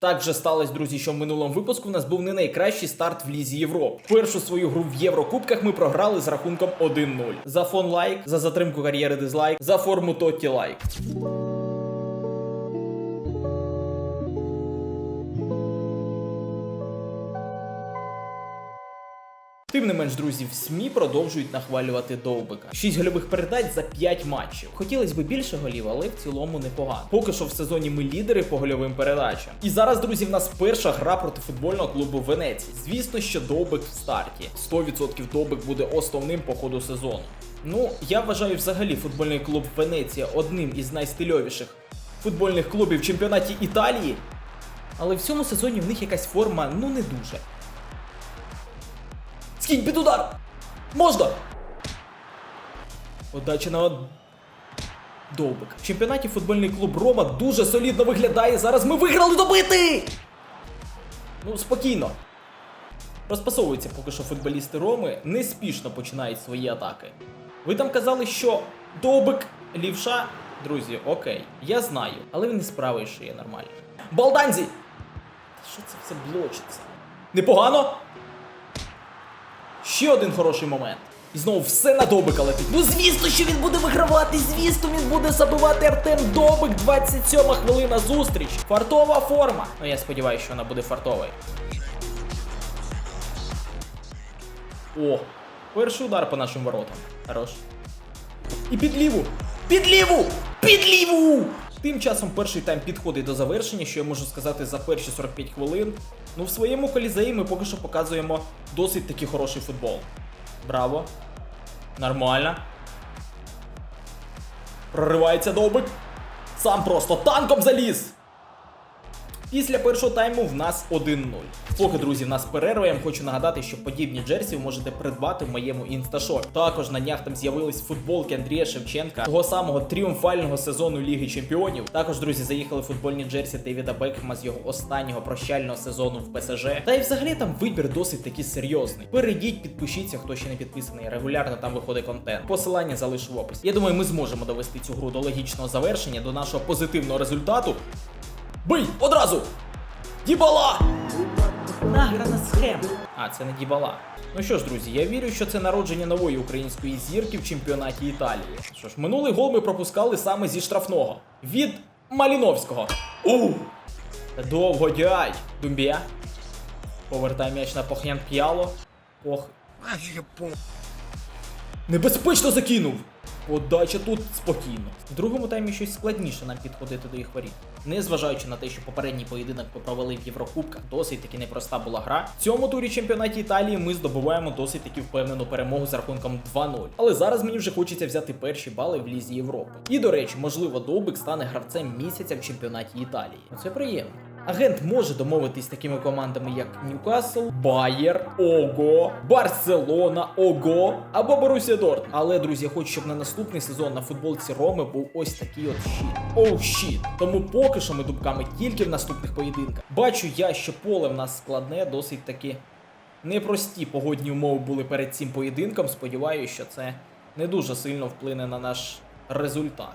Так вже сталося, друзі, що в минулому випуску в нас був не найкращий старт в Лізі Європи. Першу свою гру в Єврокубках ми програли з рахунком 1-0. За фон лайк, за затримку кар'єри дизлайк, за форму Тотті лайк. Менш, друзі, в СМІ продовжують нахвалювати Довбика. 6 гольових передач за 5 матчів. Хотілося б більше голів, але в цілому непогано. Поки що в сезоні ми лідери по гольовим передачам. І зараз, друзі, в нас перша гра проти футбольного клубу Венеції. Звісно, що Довбик в старті. 100% Довбик буде основним по ходу сезону. Ну, я вважаю взагалі футбольний клуб Венеція одним із найстильовіших футбольних клубів в чемпіонаті Італії. Але в цьому сезоні в них якась форма ну не дуже. Скинь під удар! Можна! Подача на Довбик. В чемпіонаті футбольний клуб Рома дуже солідно виглядає. Зараз ми виграли добити! Ну, спокійно. Розпасовуються поки що футболісти Роми, неспішно починають свої атаки. Ви там казали, що Довбик, лівша. Друзі, окей, я знаю, але він не справить, що є нормально. Балданзі! Що це все блочиться? Непогано! Ще один хороший момент. І знову все на Добика летить. Ну звісно, що він буде вигравати. Звісно, він буде забивати Артем Добик. 27 хвилина зустріч. Фартова форма. Ну я сподіваюся, що вона буде фартовою. О, перший удар по нашим воротам. Хорош. І під ліву! Під ліву! Під ліву! Тим часом перший тайм підходить до завершення, що я можу сказати за перші 45 хвилин. Ну, в своєму колізеї ми поки що показуємо досить таки хороший футбол. Браво. Нормально. Проривається довбик. Сам просто танком заліз. Після першого тайму в нас 1-0. Поки, друзі, в нас перерва, хочу нагадати, що подібні джерсі ви можете придбати в моєму інсташопі. Також на днях там з'явились футболки Андрія Шевченка, того самого тріумфального сезону Ліги Чемпіонів. Також, друзі, заїхали футбольні джерсі Девіда Бекхема з його останнього прощального сезону в ПСЖ. Та й взагалі там вибір досить таки серйозний. Перейдіть, підпишіться, хто ще не підписаний. Регулярно там виходить контент. Посилання залишу в описі. Я думаю, ми зможемо довести цю гру до логічного завершення, до нашого позитивного результату. Бий! Одразу! Дібала! Награна схема. А, це не дібала. Ну що ж, друзі, я вірю, що це народження нової української зірки в чемпіонаті Італії. Що ж, минулий гол ми пропускали саме зі штрафного. Від Маліновського. У! Довго дядь. Думбія. Повертає м'яч на Похнян П'яло. Ох. Небезпечно закинув! Подача тут спокійно. В другому таймі щось складніше нам підходити до їх воріт. Незважаючи на те, що попередній поєдинок ми провели в Єврокубках, досить таки непроста була гра. В цьому турі чемпіонаті Італії ми здобуваємо досить таки впевнену перемогу з рахунком 2-0. Але зараз мені вже хочеться взяти перші бали в Лізі Європи. І до речі, можливо, Довбик стане гравцем місяця в чемпіонаті Італії. Це приємно. Агент може домовитись з такими командами, як Ньюкасл, Байер, Ого, Барселона, Ого або Борусія Дортмунд. Але, друзі, я хочу, щоб на наступний сезон на футболці Роми був ось такий от щит. Оу щит. Тому поки що ми думками тільки в наступних поєдинках. Бачу я, що поле в нас складне, досить таки непрості погодні умови були перед цим поєдинком. Сподіваюся, що це не дуже сильно вплине на наш результат.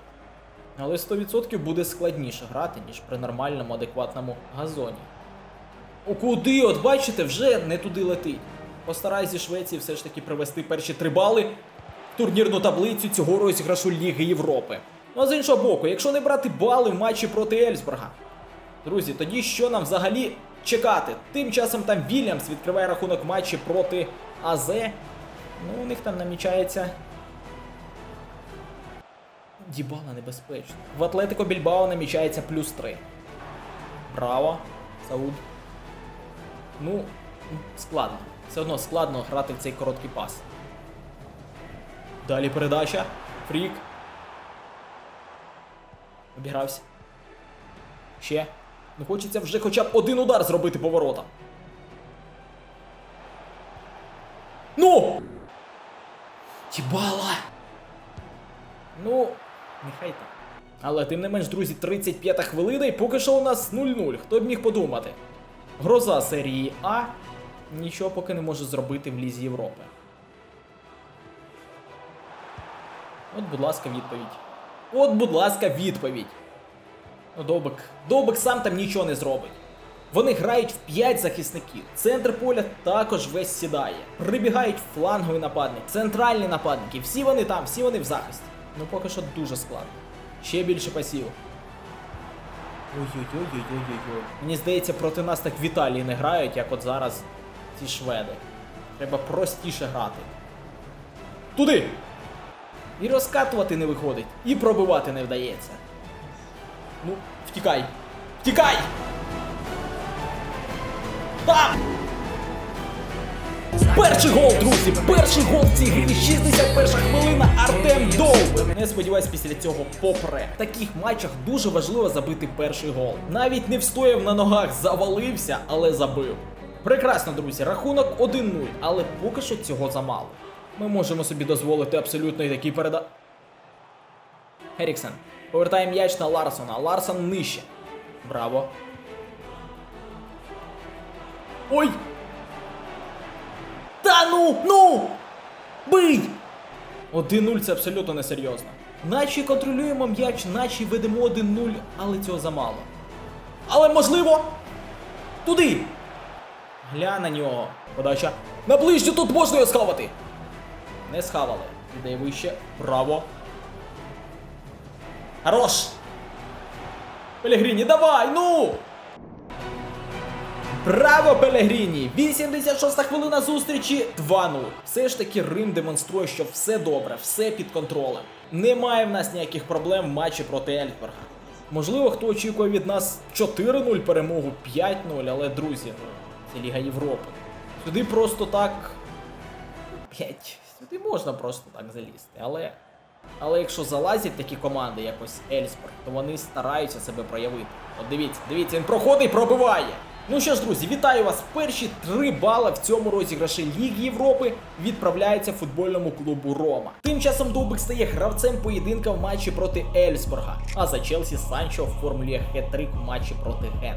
Але 100% буде складніше грати, ніж при нормальному, адекватному газоні. О, куди? От бачите, вже не туди летить. Постараюсь зі Швеції все ж таки привести перші три бали в турнірну таблицю цього розіграшу Ліги Європи. Ну а з іншого боку, якщо не брати бали в матчі проти Ельсбурга, друзі, тоді що нам взагалі чекати? Тим часом там Вільямс відкриває рахунок матчі проти АЗ. Ну, у них там намічається Дібала небезпечно. В Атлетико Більбао намічається плюс 3. Браво. Сауд. Ну, складно. Все одно складно грати в цей короткий пас. Далі передача. Фрік. Обігрався. Ще. Ну хочеться вже хоча б один удар зробити поворотом. Ну! Дібала! Ну, нехай так. Але тим не менш, друзі, 35 хвилина і поки що у нас 0-0. Хто б міг подумати? Гроза серії А нічого поки не може зробити в Лізі Європи. От, будь ласка, відповідь. От, будь ласка, відповідь. Ну, Довбик. Довбик сам там нічого не зробить. Вони грають в 5 захисників. Центр поля також весь сідає. Прибігають флангові нападники, центральні нападники. Всі вони там, всі вони в захисті. Ну поки що дуже складно. Ще більше пасів. Ой-ой-ой-ой-ой-ой. Мені здається, проти нас так в Італії не грають, як от зараз ці шведи. Треба простіше грати. Туди! І розкатувати не виходить, і пробивати не вдається. Ну, втікай! Втікай! Так! Перший гол, друзі! Перший гол в цій грі! 61 хвилина Артем Довбик! Не сподіваюсь, після цього попре. В таких матчах дуже важливо забити перший гол. Навіть не встояв на ногах, завалився, але забив. Прекрасно, друзі, рахунок 1-0, але поки що цього замало. Ми можемо собі дозволити абсолютно і такий переда. Еріксен. Повертає м'яч на Ларсона. Ларсон нижче. Браво. Ой! Та ну! Ну! Бий! 1-0 це абсолютно несерйозно. Наче контролюємо м'яч, наче ведемо 1-0, але цього замало. Але можливо! Туди! Глянь на нього. Подача. На ближню тут можна його схавати! Не схавали. Іде вище. Браво. Хорош! Пелегріні, давай, ну! Браво, Пелегріні! 86-та хвилина зустрічі 2-0. Все ж таки Рим демонструє, що все добре, все під контролем. Немає в нас ніяких проблем в матчі проти Ельфберга. Можливо, хто очікує від нас 4-0 перемогу, 5-0, але друзі, це Ліга Європи. Сюди просто так. Блять, сюди можна просто так залізти, але. Але якщо залазять такі команди, як ось Ельсберг, то вони стараються себе проявити. От дивіться, дивіться, він проходить і пробиває. Ну що ж, друзі, вітаю вас! Перші три бали в цьому розіграші Ліги Європи відправляються футбольному клубу Рома. Тим часом Довбик стає гравцем поєдинка в матчі проти Ельсберга, а за Челсі Санчо оформлює хет-трик в матчі проти Ген.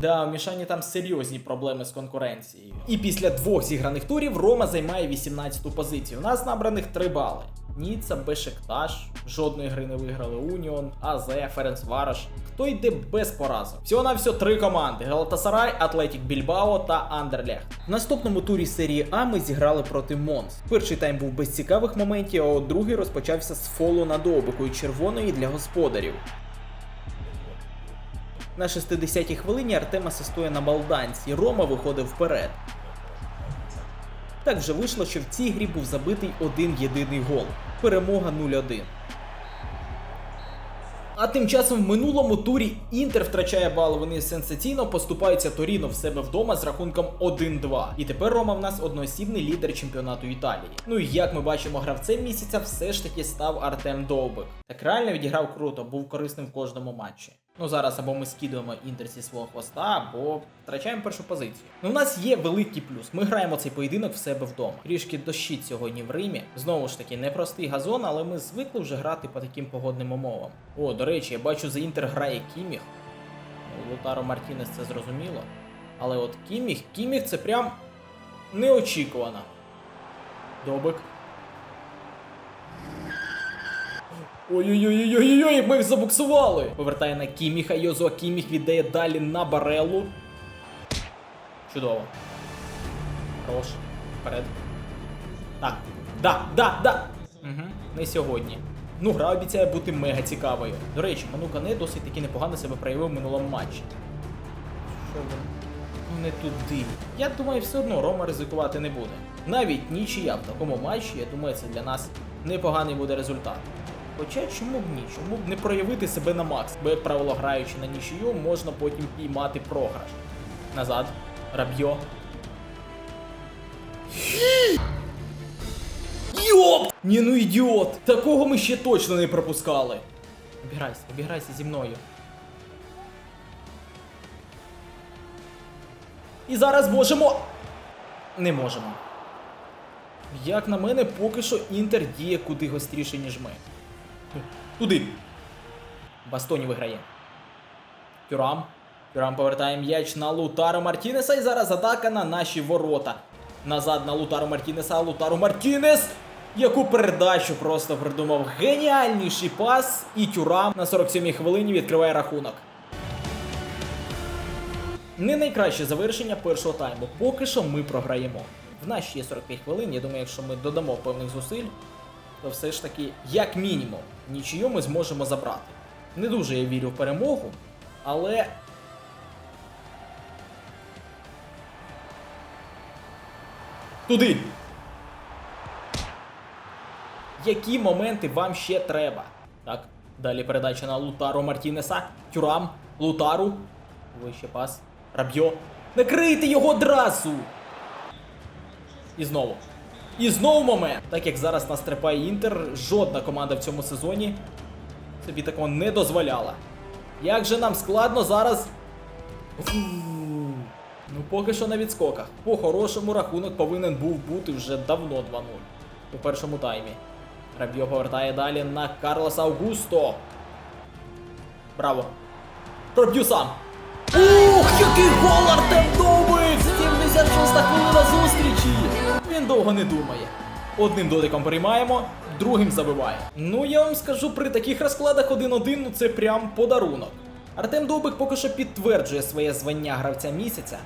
Да, у Мішані там серйозні проблеми з конкуренцією. І після двох зіграних турів Рома займає 18-ту позицію. У нас набраних 3 бали. Ніца, Бешикташ, жодної гри не виграли Уніон, АЗ, Ференцвараш. Хто йде без поразок? Всього на всього три команди: Галатасарай, Атлетік Більбао та Андерлехт. В наступному турі серії А ми зіграли проти Монс. Перший тайм був без цікавих моментів, а от другий розпочався з фолу на довбику і червоної для господарів. На 60-й хвилині Артем асистує на балданці, Рома виходив вперед. Так вже вийшло, що в цій грі був забитий один єдиний гол. Перемога 0-1. А тим часом в минулому турі Інтер втрачає бал. Вони сенсаційно поступаються Торіно в себе вдома з рахунком 1-2. І тепер Рома в нас одноосібний лідер чемпіонату Італії. Ну і як ми бачимо, гравцем місяця все ж таки став Артем Довбик. Так реально відіграв круто, був корисним в кожному матчі. Ну зараз або ми скидуємо інтер зі свого хвоста, або втрачаємо першу позицію. Ну, у нас є великий плюс. Ми граємо цей поєдинок в себе вдома. Трішки дощить сьогодні в Римі. Знову ж таки, непростий газон, але ми звикли вже грати по таким погодним умовам. О, до речі, я бачу, за інтер грає Кіміх. Ну, Лутаро Мартінес це зрозуміло. Але от Кіміх, Кіміх це прям неочікувано. Добик. Ой-ой-ой-ой-ой, як ми їх забуксували! Повертає на Кіміха, Йозуа Кіміх віддає далі на Барелу. Чудово. Хорош. Вперед. Так. Да, да, да! Угу. Не сьогодні. Ну, гра обіцяє бути мега цікавою. До речі, Манука не досить таки непогано себе проявив в минулому матчі. Що ви? Ну не туди. Я думаю, все одно Рома ризикувати не буде. Навіть нічия в такому матчі, я думаю, це для нас непоганий буде результат. Хоча чому б ні? Чому б не проявити себе на макс? Бо, як правило, граючи на нічию, можна потім піймати програш. Назад. Раб'йо. Йоп! Ні, ну ідіот! Такого ми ще точно не пропускали. Обіграйся, обіграйся зі мною. І зараз можемо. Не можемо. Як на мене, поки що Інтер діє куди гостріше, ніж ми. Туди. Бастоні виграє. Тюрам. Тюрам повертає м'яч на Лутаро Мартінеса. І зараз атака на наші ворота. Назад на Лутаро Мартінеса. Лутаро Мартінес! Яку передачу просто придумав. Геніальніший пас. І Тюрам на 47-й хвилині відкриває рахунок. Не найкраще завершення першого тайму. Поки що ми програємо. В нас ще є 45 хвилин. Я думаю, якщо ми додамо певних зусиль, то все ж таки, як мінімум, нічию ми зможемо забрати. Не дуже я вірю в перемогу, але. Туди! Які моменти вам ще треба? Так, далі передача на Лутаро Мартінеса. Тюрам, Лутару. Вище пас. Рабьо. Накрийте його одразу! І знову. І знову момент. Так як зараз нас трепає Інтер, жодна команда в цьому сезоні собі такого не дозволяла. Як же нам складно зараз. Ну, поки що на відскоках. По-хорошому рахунок повинен був бути вже давно 2-0 у першому таймі. Рабьо повертає далі на Карлоса Аугусто. Браво. Проб'ю сам. Ух, який гол Артем Довбик! 76 хвилина зустрічі! Він довго не думає. Одним дотиком приймаємо, другим забиває. Ну я вам скажу, при таких розкладах 1-1 ну це прям подарунок. Артем Довбик поки що підтверджує своє звання гравця місяця.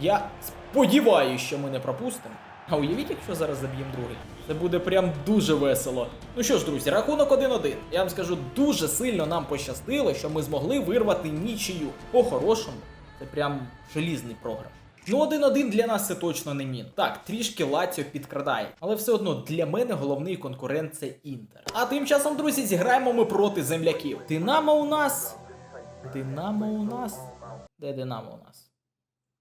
Я сподіваюся, що ми не пропустимо. А уявіть, якщо зараз заб'ємо другий. Це буде прям дуже весело. Ну що ж, друзі, рахунок 1-1. Я вам скажу, дуже сильно нам пощастило, що ми змогли вирвати нічию. По-хорошому, це прям желізний програш. Ну, 1-1 для нас це точно не мін. Так, трішки Лаціо підкрадає, але все одно для мене головний конкурент це Інтер. А тим часом, друзі, зіграємо ми проти земляків. Динамо у нас. Динамо у нас. Де Динамо у нас?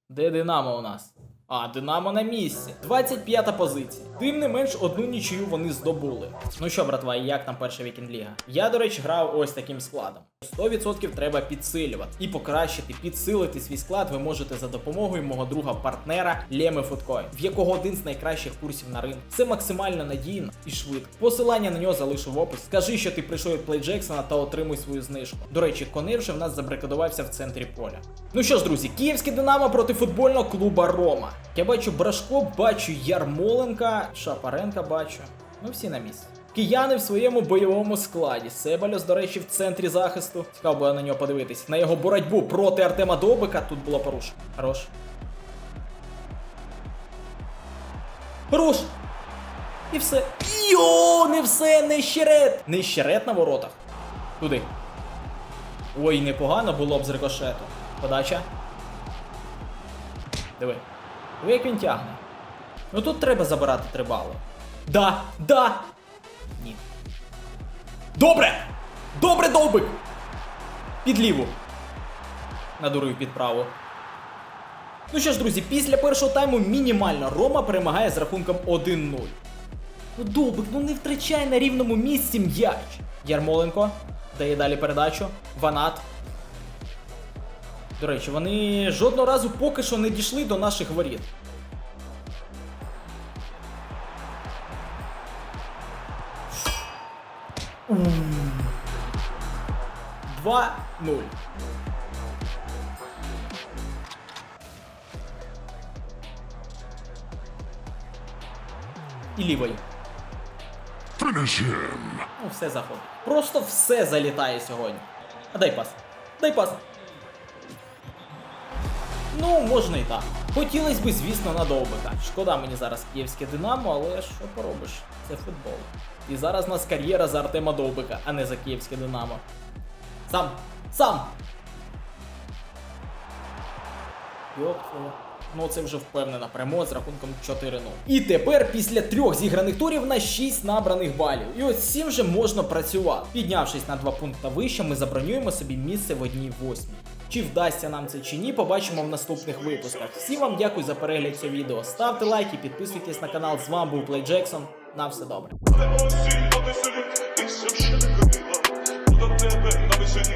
Де Динамо у нас? А, Динамо на місці. 25-та позиція. Тим не менш, одну нічию вони здобули. Ну що, братва, як там перша вікінд ліга? Я, до речі, грав ось таким складом. 100% треба підсилювати і покращити, підсилити свій склад ви можете за допомогою мого друга партнера Леми Фудкоін, в якого один з найкращих курсів на ринку. Це максимально надійно і швидко. Посилання на нього залишу в опис. Скажи, що ти прийшов від Play Jackson та отримуй свою знижку. До речі, конир вже в нас забрикадувався в центрі поля. Ну що ж, друзі, київське Динамо проти футбольного клуба Рома. Я бачу Брашко, бачу Ярмоленка, Шапаренка бачу. Ну всі на місці. Кияни в своєму бойовому складі. Себальос, до речі, в центрі захисту. Цікаво було на нього подивитись. На його боротьбу проти Артема Добика тут було порушено. Хорош. Хорош! І все. Йо, не все, не щерет! Не щерет на воротах. Туди. Ой, непогано було б з рикошету. Подача. Диви. Диви, як він тягне. Ну тут треба забирати три. Да, да! Ні. Добре! Добре, довбик! Під ліву. Надурив під праву. Ну що ж, друзі, після першого тайму мінімально Рома перемагає з рахунком 1-0. Ну, Довбик, ну не втрачай на рівному місці м'яч. Ярмоленко дає далі передачу. Ванат. До речі, вони жодного разу поки що не дійшли до наших воріт. Два 0 І лівою. Ну, все заходить. Просто все залітає сьогодні. А дай пас. Дай пас. Ну, можна і так. Хотілося б, звісно, на довбика. Шкода мені зараз київське Динамо, але що поробиш? Це футбол. І зараз у нас кар'єра за Артема Довбика, а не за київське Динамо. Сам! Сам! Йоп, твою. Ну це вже впевнена перемога з рахунком 4-0. І тепер після трьох зіграних турів на 6 набраних балів. І ось цим вже можна працювати. Піднявшись на 2 пункти вище, ми забронюємо собі місце в одній восьмій. Чи вдасться нам це чи ні, побачимо в наступних випусках. Всім вам дякую за перегляд цього відео. Ставте лайки, підписуйтесь на канал. З вами був Плей Джексон. На все добре. До тебе на весені